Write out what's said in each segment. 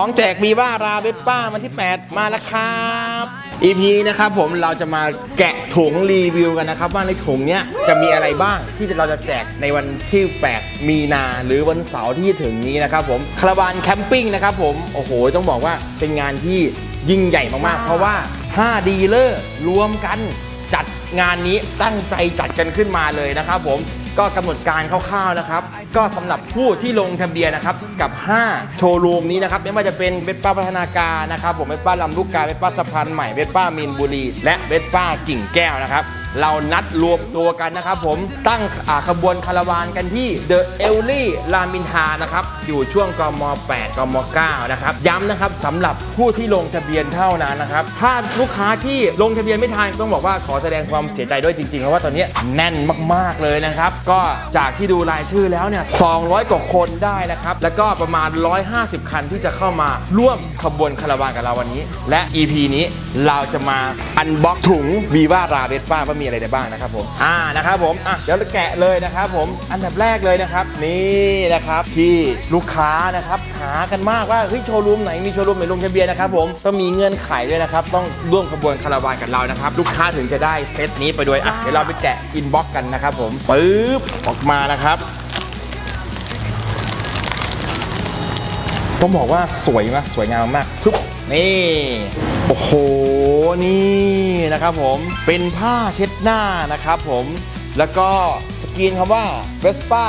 ของแจกมีว่าราเบสป้าวันที่ 8 มาแล้วครับ EP นะครับผมเราจะมาแกะถุงรีวิวกันนะครับว่าในถุงเนี้ยจะมีอะไรบ้างที่เราจะแจกในวันที่ 8 มีนาหรือวันเสาร์ที่จะถึงนี้นะครับผมคาราบานแคมปิ้งนะครับผมโอ้โห ต้องบอกว่าเป็นงานที่ยิ่งใหญ่มากๆ เพราะว่า 5 ดีลเลอร์รวมกันจัดงานนี้ตั้งใจจัดกันขึ้นมาเลยนะครับผม ก็กำหนดการคร่าวๆนะครับ ก็สำหรับผู้ที่ลงทะเบียนนะครับกับ 5 โชว์รูมนี้นะครับไม่ว่าจะเป็นเวสป้าพัฒนาการนะครับผมเวสป้าลำลูกกาเวสป้าสะพานใหม่เวสป้ามีนบุรี และเวสป้ากิ่งแก้วนะครับเรานัดรวมตัวกันนะครับผมตั้งขบวนคาราวานกันที่เดอะเอลลี่รามินทานะครับอยู่ช่วงกม 8กม 9 นะครับ ย้ำนะครับสำหรับผู้ที่ลงทะเบียนเท่านั้นนะครับ ถ้าลูกค้าที่ลงทะเบียนไม่ทันต้องบอกว่าขอแสดงความเสียใจด้วยจริงๆ เพราะว่าตอนนี้แน่นมากๆเลยนะครับ ก็จากที่ดูรายชื่อแล้วเนี่ย 200 กว่าคนได้นะครับ แล้วก็ประมาณ 150 คันที่จะเข้ามาร่วมขบวนคาราวานกับเราวันนี้ และ EP นี้เราจะมาอันบ็อกถุงวีว่าราเบสป้ามีอะไรได้บ้างนะครับผมอ่านะครับผมอะเดี๋ยวแกะเลยนะครับ ผมอันดับแรกเลยนะครับ นี่นะครับที่ลูกค้านะครับหากันมากว่าเฮ้ยโชว์รูมไหนมีโชว์รูมไหนลงทะเบียนนะครับผมต้องมีเงื่อนไขด้วยนะครับ ต้องร่วมขบวนคาราวานกับเรานะครับ ลูกค้าถึงจะได้เซตนี้ไปด้วยอะเดี๋ยวเราไปแกะอินบ็อกกันนะครับ ผมปึ๊บออกมานะครับต้องบอกว่าสวยมากสวยงามมากปึ๊บ นี่ โอ้โห นี่นะครับผมเป็นผ้าเช็ดหน้านะครับผมแล้วก็สกรีนคำว่า Vespa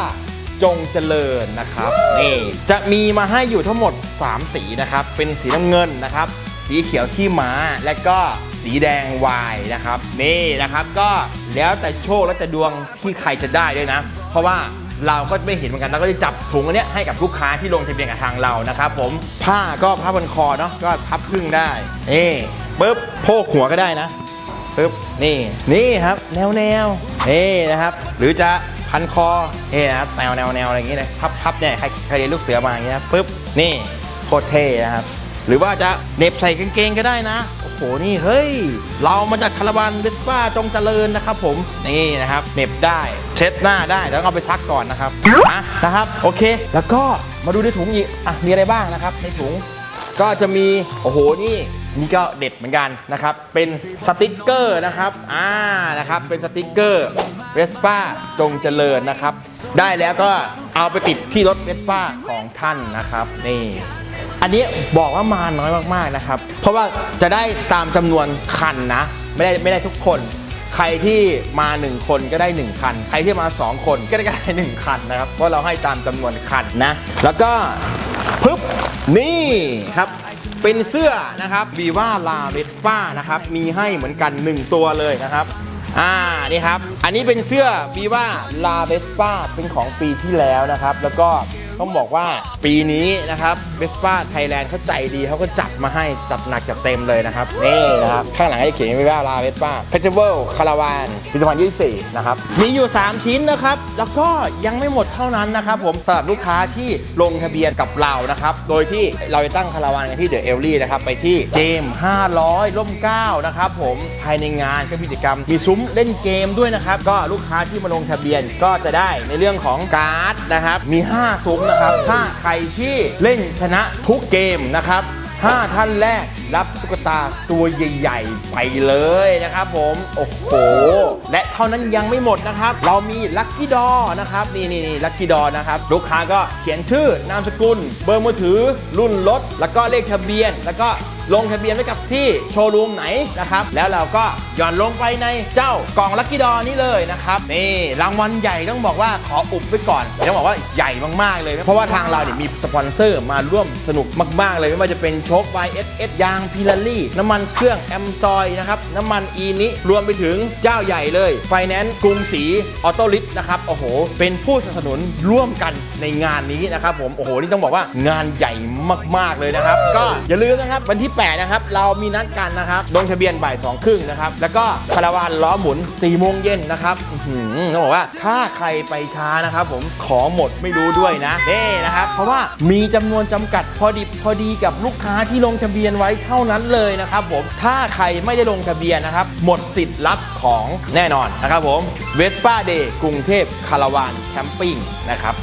จงเจริญนะครับนี่จะมีมาให้อยู่ทั้งหมด 3 สีนะครับ เป็นสีน้ำเงินนะครับ สีเขียวขี้ม้าและก็สีแดงวายนะครับ นี่นะครับก็แล้วแต่โชคแล้วแต่ดวงที่ใครจะได้ด้วยนะ เพราะว่า เราก็ไม่เห็นเหมือนกันเราก็จะจับถุงอันเนี้ยให้กับลูกค้าที่ลงทะเบียนกับทางเรานะครับผมผ้าก็ผ้าพันคอเนาะก็พับครึ่งได้เอ๊ปึ๊บโพกหัวก็ได้นะปึ๊บนี่นี่ครับ แนวแนวนี่นะครับ หรือจะพันคอเฮ้นะครับแนวแนวแนวอะไรอย่างเงี้ยเลยพับพับเนี่ยใครใครเรียนลูกเสือมาอย่างเงี้ยครับปึ๊บนี่โคตรเท่นะครับ หรือว่าจะเน็บใส่กางเกงก็ได้นะ โอ้โห นี่เฮ้ย เรามาจากคาราบานเวสป้าจงเจริญนะครับผม นี่นะครับเน็บได้เช็ดหน้าได้แล้วเอาไปซักก่อนนะครับอะนะครับ โอเค แล้วก็มาดูในถุงอีกอะมีอะไรบ้างนะครับ ในถุงก็จะมี โอ้โห นี่นี่ก็เด็ดเหมือนกันนะครับ เป็นสติกเกอร์นะครับ อ่า นะครับ เป็นสติกเกอร์เวสป้าจงเจริญนะครับ ได้แล้วก็เอาไปติดที่รถเวสป้าของท่านนะครับ นี่ อันนี้บอกว่ามาน้อยมากๆนะครับ เพราะว่าจะได้ตามจำนวนคันนะ ไม่ได้ไม่ได้ทุกคน ใครที่มา 1 คนก็ได้ 1 คัน ใครที่มา 2 คนก็ได้ก็ได้1คันนะครับเพราะเราให้ตามจำนวนคันนะ แล้วก็ปึ๊บนี่ครับเป็นเสื้อนะครับวีว่าลาเวสป้านะครับมีให้เหมือนกัน 1 ตัวเลยนะครับอ่านี่ครับ อันนี้เป็นเสื้อวีว่าลาเวสป้าเป็นของปีที่แล้วนะครับ แล้วก็ ต้องบอกว่าปีนี้นะครับเวสป้าไทยแลนด์เขาใจดีเขาก็จัดมาให้จัดหนักจัดเต็มเลยนะครับนี่นะครับข้างหลังให้เขียนไวีว่าลาเวสป้าเฟสติวัลคาราวานปี2024นะครับมีอยู่ 3 ชิ้นนะครับ แล้วก็ยังไม่หมดเท่านั้นนะครับผมสำหรับลูกค้าที่ลงทะเบียนกับเรานะครับโดยที่เราจะตั้งคาราวานกันที่เดอะเอลลี่นะครับไปที่เจม500ร่มเก้านะครับผมภายในงานก็มีกิจกรรมมีซุ้มเล่นเกมด้วยนะครับก็ลูกค้าที่มาลงทะเบียนก็จะได้ในเรื่องของการ์ดนะครับมี 5 ซุ้มนะครับ ถ้าใครที่เล่นชนะทุกเกมนะครับ 5 ท่านแรกรับตุ๊กตาตัวใหญ่ๆ ไปเลยนะครับผม โอ้โห และเท่านั้นยังไม่หมดนะครับ เรามีลัคกี้ดอนะครับ นี่นี่นี่ลัคกี้ดอนะครับ ลูกค้าก็เขียนชื่อนามสกุล เบอร์มือถือ รุ่นรถ แล้วก็เลขทะเบียน แล้วก็ ลงทะเบียนไว้กับที่โชว์รูมไหนนะครับ แล้วเราก็หย่อนลงไปในเจ้ากล่องลัคกี้ดอนี้เลยนะครับนี่รางวัลใหญ่ต้องบอกว่าขออุบไว้ก่อนต้องบอกว่าใหญ่มากๆเลย เพราะว่าทางเราเนี่ยมีสปอนเซอร์มาร่วมสนุกมาก ๆ เลยไม่ว่าจะเป็นโชค YSS ยางพิลารี่น้ำมันเครื่องแอมซอยนะครับน้ำมันอีนิรวมไปถึงเจ้าใหญ่เลยไฟแนนซ์กรุงศรีออโต้ลิสนะครับโอ้โห เป็นผู้สนับสนุนร่วมกันในงานนี้นะครับผมโอ้โหนี่ต้องบอกว่างานใหญ่มาก ๆเลยนะครับ ก็อย่าลืมนะครับวันที่8 นะครับ เรามีนัดกันนะครับลงทะเบียนบ่ายสองครึ่งนะครับ แล้วก็คาราวานล้อหมุน4โมงเย็นนะครับต้องบอกว่าถ้าใครไปช้านะครับ ผมของหมดไม่รู้ด้วยนะเน่นะครับ เพราะว่ามีจำนวนจำกัดพอดีพอดีกับลูกค้าที่ลงทะเบียนไว้เท่านั้นเลยนะครับ ผมถ้าใครไม่ได้ลงทะเบียนนะครับ หมดสิทธิ์รับของแน่นอนนะครับ ผมเวสป้าเดย์กรุงเทพคาราวานแคมปิ้งนะครับ